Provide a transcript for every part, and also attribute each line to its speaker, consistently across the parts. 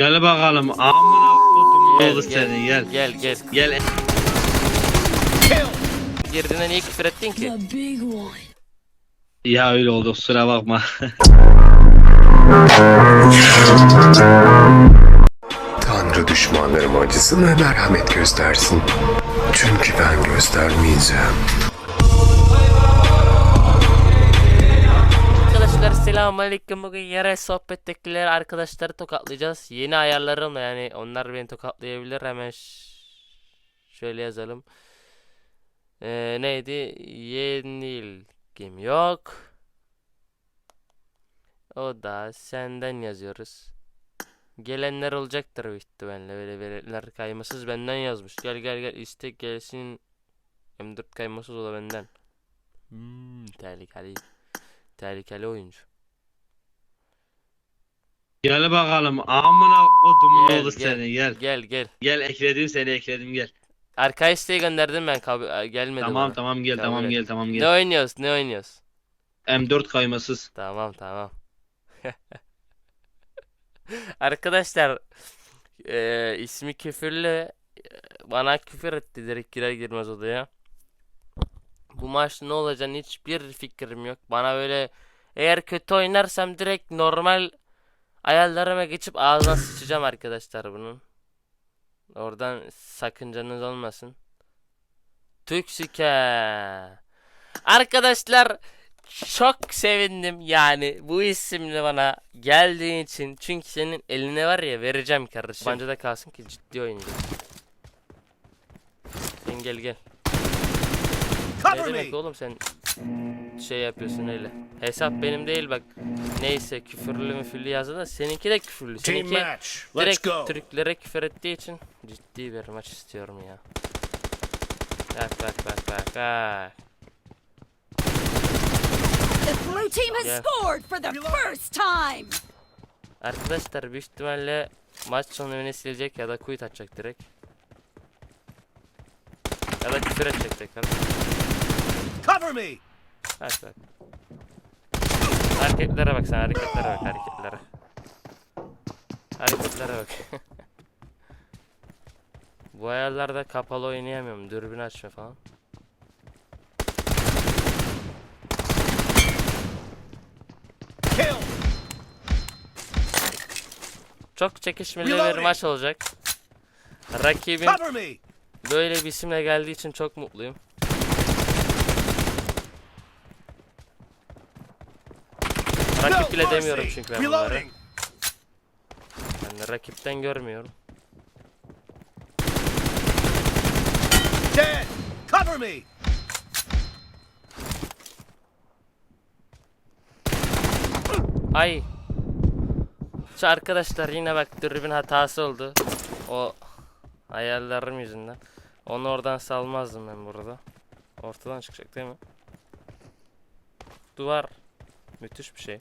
Speaker 1: Gel bakalım. Amına kodum
Speaker 2: Gel,
Speaker 1: oğlu
Speaker 2: gel,
Speaker 1: seni gel.
Speaker 2: Gel gel.
Speaker 1: Gel.
Speaker 2: Girdiğinde niye küfür ettin ki?
Speaker 1: Ya öyle oldu kusura bakma.
Speaker 3: Tanrı düşmanlarıma acısın ve merhamet göstersin. Çünkü ben göstermeyeceğim.
Speaker 2: Arkadaşlar selamünaleyküm. Bugün yerel sohbettekileri arkadaşları tokatlayacağız. Yeni ayarlarımla yani onlar beni tokatlayabilir. Hemen şöyle yazalım. Ee, neydi? Yenilgim yok. O da senden yazıyoruz. Gelenler olacaktır büyük ihtimalle böyle veriler kaymasız benden yazmış. Gel gel gel istek gelsin. M4 kaymasız o da benden. Hmm, tehlikeli. Tehlikeli oyuncu.
Speaker 1: Gel bakalım. Amına kodum
Speaker 2: Gel,
Speaker 1: oğlu
Speaker 2: gel.
Speaker 1: seni gel.
Speaker 2: Gel gel.
Speaker 1: Gel ekledim seni ekledim gel.
Speaker 2: Arka isteği gönderdim ben kabul gelmedi
Speaker 1: Tamam
Speaker 2: bana.
Speaker 1: tamam gel
Speaker 2: Kabul
Speaker 1: tamam
Speaker 2: et.
Speaker 1: gel tamam
Speaker 2: Ne
Speaker 1: gel.
Speaker 2: oynuyoruz? Ne oynuyoruz?
Speaker 1: M4 kaymasız.
Speaker 2: Tamam tamam. Arkadaşlar eee, ismi küfürlü eee, bana küfür etti direkt girer girmez odaya. Bu maç ne olacağını hiçbir fikrim yok. Bana böyle eğer kötü oynarsam direkt normal ayarlarıma geçip ağzına sıçacağım arkadaşlar bunun. Oradan sakıncanız olmasın. Tüksike. Arkadaşlar çok sevindim yani bu isimle bana geldiğin için. Çünkü senin eline var ya vereceğim kardeşim. Bence de kalsın ki ciddi oynayacağım. Sen gel gel. Ne demek oğlum sen şey yapıyorsun öyle. Hesap benim değil bak. Neyse küfürlü müfürlü yazdı da seninki de küfürlü.
Speaker 4: Team
Speaker 2: Seninki
Speaker 4: match. Let's
Speaker 2: direkt
Speaker 4: go.
Speaker 2: Türklere küfür ettiği için ciddi bir maç istiyorum ya. Bak bak bak bak bak.
Speaker 5: The blue team has scored for the first time.
Speaker 2: Arkadaşlar büyük ihtimalle maç sonu beni silecek ya da kuyut atacak direkt. Ya da küfür edecek tekrar.
Speaker 4: Cover me.
Speaker 2: Bak bak. Hareketlere bak sen hareketlere bak hareketlere. Hareketlere bak. Bu ayarlarda kapalı oynayamıyorum. Dürbün açma falan.
Speaker 4: Kill.
Speaker 2: Çok çekişmeli bir maç olacak. Rakibim böyle bir isimle geldiği için çok mutluyum. Rakip bile demiyorum çünkü ben bunları. Yani rakipten görmüyorum.
Speaker 4: Dead. Cover me.
Speaker 2: Ay. Şu arkadaşlar yine bak dürbün hatası oldu. O ayarlarım yüzünden. Onu oradan salmazdım ben burada. Ortadan çıkacak değil mi? Duvar. Müthiş bir şey.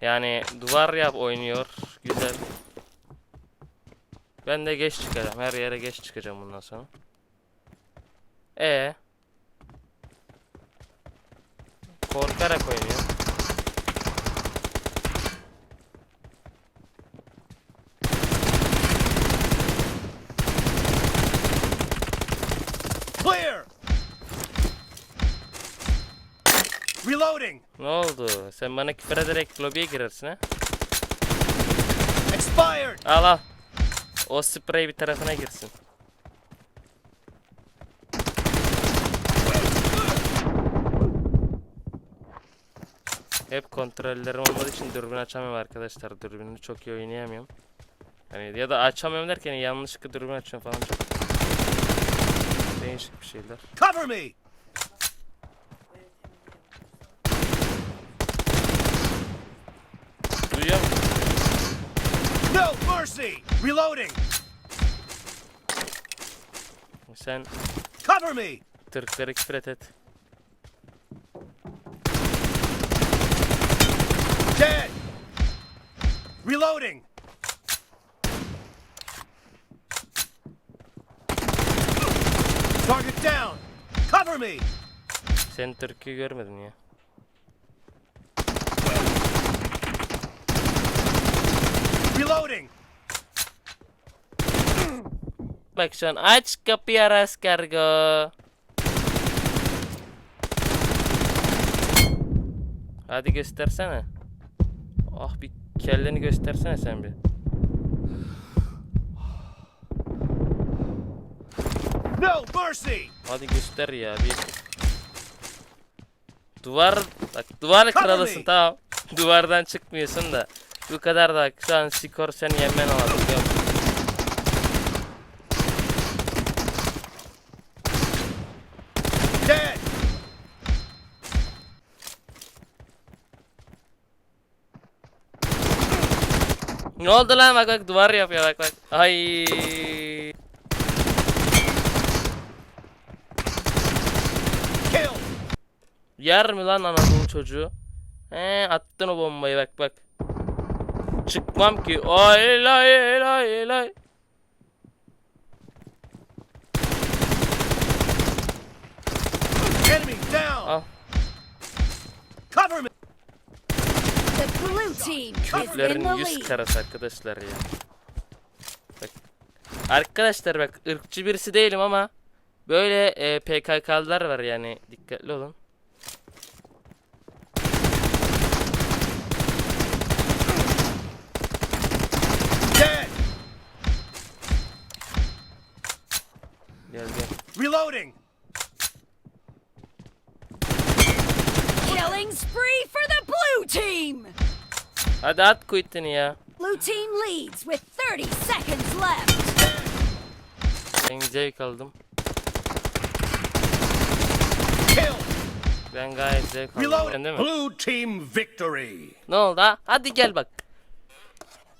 Speaker 2: Yani duvar yap oynuyor. Güzel. Ben de geç çıkacağım. Her yere geç çıkacağım bundan sonra. E Korkarak oynuyor.
Speaker 4: Clear. Reloading.
Speaker 2: Ne oldu? Sen bana küfür ederek lobiye girersin ha?
Speaker 4: Expired.
Speaker 2: Al al. O sprey bir tarafına girsin. Hep kontrollerim olmadığı için dürbün açamıyorum arkadaşlar. Dürbünü çok iyi oynayamıyorum. Hani ya da açamıyorum derken yanlışlıkla dürbün açıyorum falan çok. Değişik bir şeyler.
Speaker 4: Cover me. Mercy. Reloading.
Speaker 2: Sen
Speaker 4: Cover me.
Speaker 2: Türkleri küfür et et.
Speaker 4: Dead. Reloading. Target down. Cover me.
Speaker 2: Sen Türk'ü görmedin ya. Bak şu an. Aç kapıyı Aras Kargo. Hadi göstersene. Ah bir kelleni göstersene sen bir.
Speaker 4: No mercy!
Speaker 2: Hadi göster ya bir. Duvar bak duvar kralısın tamam. Duvardan çıkmıyorsun da. Bu kadar da şu an skor seni yemen lazım Ne oldu lan bak bak duvar yapıyor bak bak. Ay. Yer mi lan Anadolu çocuğu? He attın o bombayı bak bak. Çıkmam ki. Ay lay lay lay.
Speaker 4: Enemy down!
Speaker 2: Al.
Speaker 4: Cover me!
Speaker 5: The blue team is in the
Speaker 2: Türklerin yüz
Speaker 5: lead.
Speaker 2: karası arkadaşlar ya. Bak. Arkadaşlar bak ırkçı birisi değilim ama böyle e, PKK'lılar var yani dikkatli olun.
Speaker 4: Dead!
Speaker 2: Gel gel.
Speaker 4: Reloading!
Speaker 5: Killing spree for the blue team.
Speaker 2: Hadi at quitini ya.
Speaker 5: Blue team leads with 30 seconds left.
Speaker 2: Ben zevk aldım.
Speaker 4: Kill!
Speaker 2: Ben gayet zevk aldım.
Speaker 4: Reload!
Speaker 2: Sen değil mi?
Speaker 4: Blue team victory!
Speaker 2: Ne oldu ha? Hadi gel bak.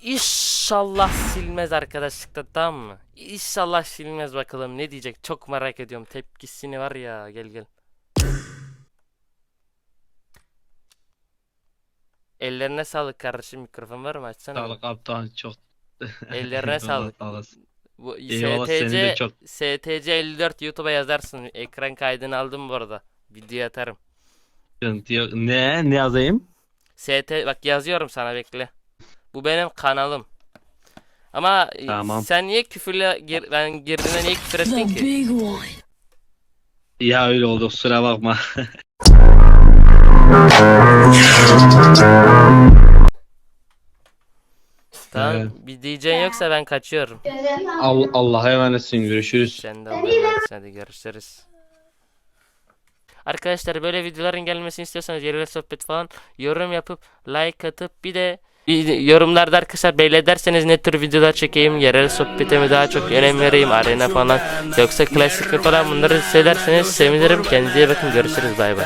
Speaker 2: İnşallah silmez arkadaşlıkta tamam mı? İnşallah silmez bakalım ne diyecek çok merak ediyorum tepkisini var ya gel gel. Ellerine sağlık kardeşim mikrofon var mı açsana.
Speaker 1: Sağ ol kaptan çok.
Speaker 2: Ellerine sağlık.
Speaker 1: sağ olasın.
Speaker 2: Bu
Speaker 1: Eyvallah, senin
Speaker 2: STC
Speaker 1: de çok.
Speaker 2: STC 54 YouTube'a yazarsın. Ekran kaydını aldım bu arada. Video atarım.
Speaker 1: Sıkıntı yok. Ne? Ne yazayım?
Speaker 2: ST bak yazıyorum sana bekle. Bu benim kanalım. Ama e,
Speaker 1: Tamam.
Speaker 2: sen niye küfürle gir, ben girdiğinde niye küfür ettin ki?
Speaker 5: big one.
Speaker 1: Ya öyle oldu kusura bakma.
Speaker 2: Tamam.
Speaker 1: Evet.
Speaker 2: Bir diyeceğin yoksa ben kaçıyorum.
Speaker 1: Allah Allah'a emanetsin görüşürüz.
Speaker 2: Sen de emanetsin, hadi görüşürüz. Arkadaşlar böyle videoların gelmesini istiyorsanız yerel sohbet falan yorum yapıp like atıp bir de Yorumlarda arkadaşlar belli ederseniz ne tür videolar çekeyim, yerel sohbete mi daha çok önem vereyim, arena falan yoksa klasik mi falan bunları hissederseniz sevinirim. Kendinize bakın görüşürüz bay bay.